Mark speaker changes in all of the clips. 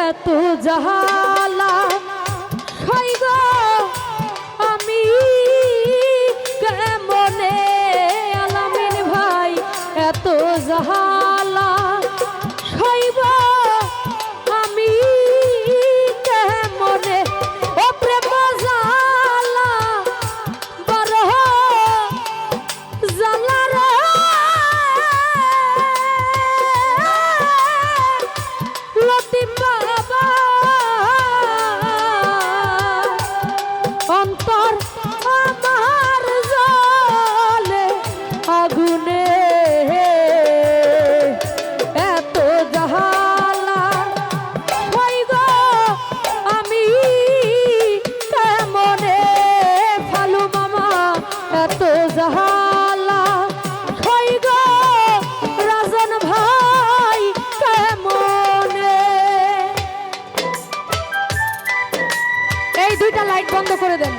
Speaker 1: এত জালা খাইবা দুইটা লাইট বন্ধ করে দেন।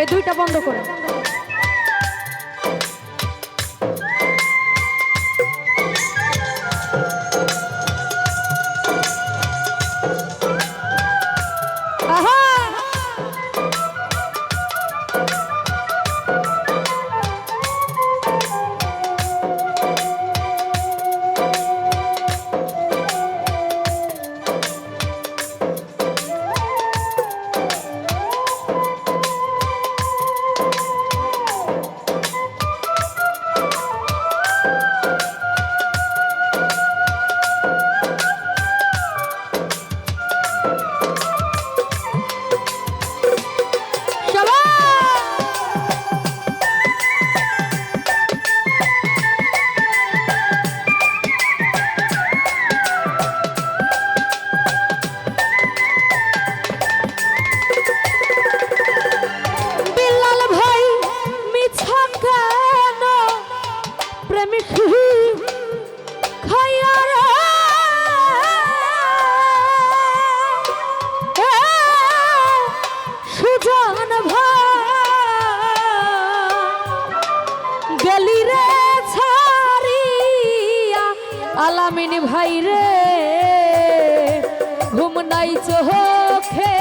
Speaker 1: এই দুইটা বন্ধ করে। দেন আমিন ভাই রে। ঘুম নাই চোখে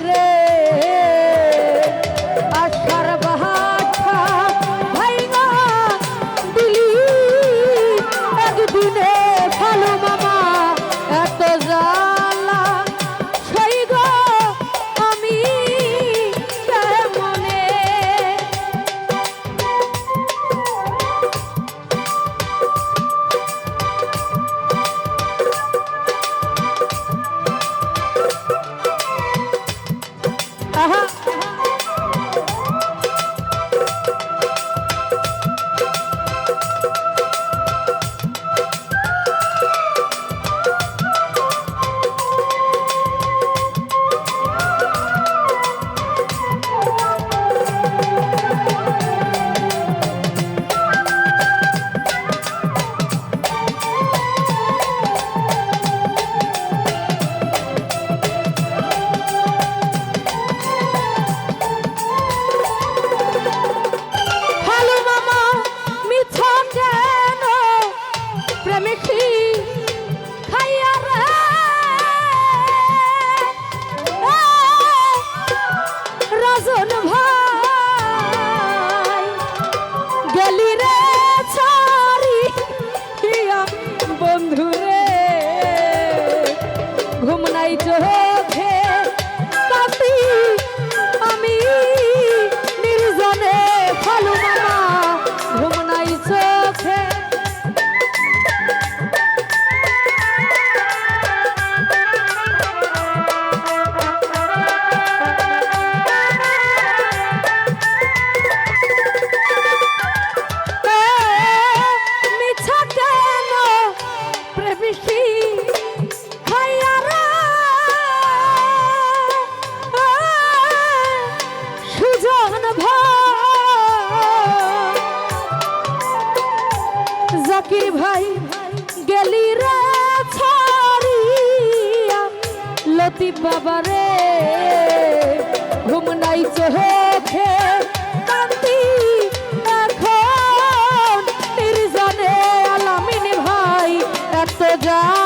Speaker 1: Monterrey. জাকির ভাই? গেলি রে ছাড়িয়া। লতি বাবা রে, ঘুম নাই চোখে। কান্দি এখন। নির্জনে আলামিন ভাই, এত জ্বালা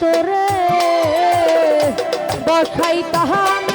Speaker 1: ভেতরে বসাই তাহার